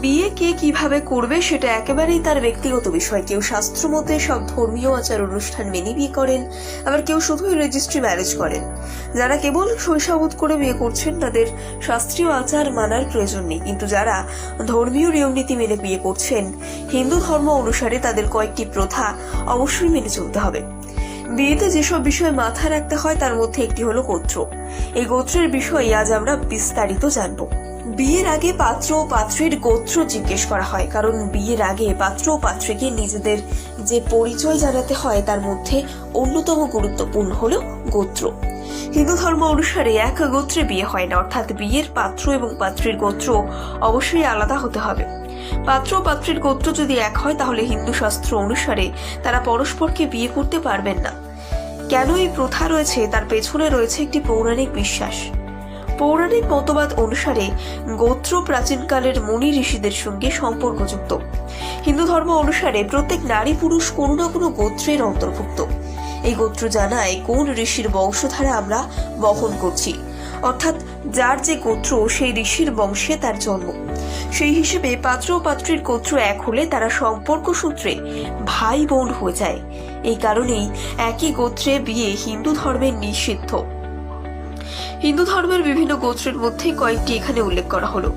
বিয়ে কে কীভাবে করবে সেটা একেবারেই তার ব্যক্তিগত বিষয়। কেউ শাস্ত্র মতে সব ধর্মীয় আচার অনুষ্ঠান মেনে বিয়ে করেন, আবার কেউ শুধুই রেজিস্ট্রি ম্যারেজ করেন। যারা কেবল শৈশবোধ করে বিয়ে করছেন, তাদের শাস্ত্রীয় আচার মানার প্রয়োজন নেই। কিন্তু যারা ধর্মীয় নিয়মনীতি মেনে বিয়ে করছেন, হিন্দু ধর্ম অনুসারে তাদের কয়েকটি প্রথা অবশ্যই মেনে চলতে হবে। বিয়েতে যেসব বিষয় মাথায় রাখতে হয়, তার মধ্যে একটি হলো গোত্র। এই গোত্রের বিষয়ে আজ আমরা বিস্তারিত জানব। বিয়ের আগে পাত্র ও পাত্রীর গোত্র জিজ্ঞেস করা হয়, কারণ বিয়ের আগে পাত্র ও পাত্রীকে নিজেদের যে পরিচয় জানাতে হয় তার মধ্যে অন্যতম গুরুত্বপূর্ণ হল গোত্র। হিন্দু ধর্ম অনুসারে এক গোত্রে বিয়ে হয় না, অর্থাৎ বিয়ের পাত্র এবং পাত্রীর গোত্র অবশ্যই আলাদা হতে হবে। পাত্র ও পাত্রীর গোত্র যদি এক হয়, তাহলে হিন্দু শাস্ত্র অনুসারে তারা পরস্পরকে বিয়ে করতে পারবেন না। কেন এই প্রথা রয়েছে? তার পেছনে রয়েছে একটি পৌরাণিক বিশ্বাস। পৌরাণিক মতবাদ অনুসারে গোত্র প্রাচীনকালের মুনি ঋষিদের সঙ্গে সম্পর্কযুক্ত। হিন্দু ধর্ম অনুসারে প্রত্যেক নারী পুরুষ কোনো না কোনো গোত্রের অন্তর্ভুক্ত। এই গোত্র জানায় কোন ঋষির বংশধারা আমরা বহন করছি। অর্থাৎ যার যে গোত্র, সেই ঋষির বংশে তার জন্ম। সেই হিসেবে পাত্র ও পাত্রীর গোত্র এক হলে তারা সম্পর্ক সূত্রে ভাই বোন হয়ে যায়। এই কারণেই একই গোত্রে বিয়ে হিন্দু ধর্মের নিষিদ্ধ। হিন্দু ধর্মের বিভিন্ন গোত্রের মধ্যে কয়েকটি এখানে উল্লেখ করা হলো।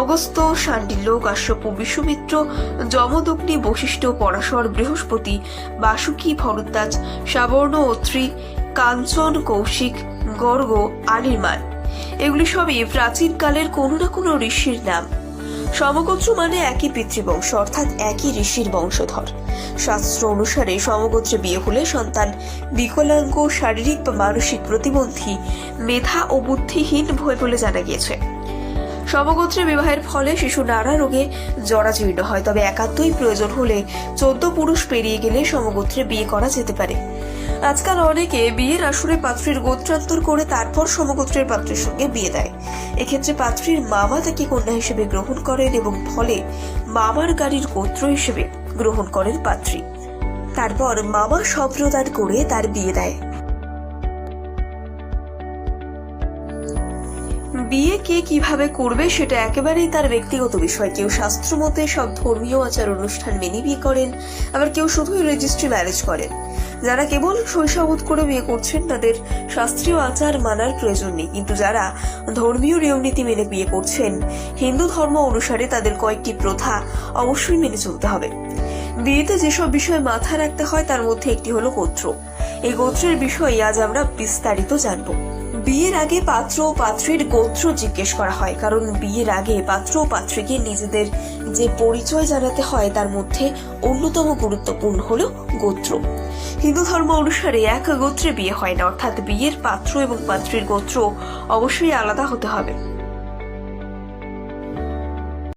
অগস্ত শান্ডিল্য কাশ্যপ বিশ্বমিত্র, যমদগ্নি, বশিষ্ঠ, পরাশর, বৃহস্পতি, বাসুকি, ভরদ্বাজ, সাবর্ণ, অত্রী, কাঞ্চন, কৌশিক, গর্গ আনির্মাণ এগুলি সবই প্রাচীনকালের কোনো না কোনো ঋষির নাম। সমগোত্র মানে একই পিতৃবংশ, অর্থাৎ একই ঋষির বংশধর। শাস্ত্র অনুসারে সমগোত্রে বিয়ে হলে সন্তান বিকলাঙ্গ, শারীরিক বা মানসিক প্রতিবন্ধী, মেধা ও বুদ্ধিহীন হয়ে বলে জানা গিয়েছে। সমগোত্রে বিবাহের ফলে শিশু নানা রোগে জরাজীর্ণ হয়, তবে একান্তই প্রয়োজন হলে চোদ্দ পুরুষ পেরিয়ে গেলে সমগোত্রে বিয়ে করা যেতে পারে। আজকাল অনেকে বিয়ের আসরে পাত্রীর গোত্রান্তর করে তারপর সমগোত্রের পাত্রের সঙ্গে বিয়ে দেয়। এক্ষেত্রে পাত্রীর মামা তাকে কন্যা হিসেবে গ্রহণ করেন এবং ফলে মামার গাড়ির গোত্র হিসেবে গ্রহণ করেন পাত্রী। তারপর মামা সম্প্রদান করে তার বিয়ে দেয়। বিয়ে কে কীভাবে করবে সেটা একেবারেই তার ব্যক্তিগত বিষয়। কেউ শাস্ত্র মতে সব ধর্মীয় আচার অনুষ্ঠান মেনে বিয়ে করেন, আবার কেউ শুধুই রেজিস্ট্রি ম্যারেজ করেন। যারা কেবল শৈশবোধ করে বিয়ে করছেন, তাদের শাস্ত্রীয় আচার মানার প্রয়োজন নেই। কিন্তু যারা ধর্মীয় নিয়মনীতি মেনে বিয়ে করছেন, হিন্দু ধর্ম অনুসারে তাদের কয়েকটি প্রথা অবশ্যই মেনে চলতে হবে। বিয়েতে যেসব বিষয় মাথায় রাখতে হয়, তার মধ্যে একটি হলো গোত্র। এই গোত্রের বিষয়ে আজ আমরা বিস্তারিত জানব। বিয়ের আগে পাত্র ও পাত্রীর গোত্র জিজ্ঞেস করা হয়, কারণ বিয়ের আগে পাত্র ও পাত্রীকে নিজেদের যে পরিচয় জানাতে হয় তার মধ্যে অন্যতম গুরুত্বপূর্ণ হল গোত্র। হিন্দু ধর্ম অনুসারে এক গোত্রে বিয়ে হয় না, অর্থাৎ বিয়ের পাত্র এবং পাত্রীর গোত্র অবশ্যই আলাদা হতে হবে।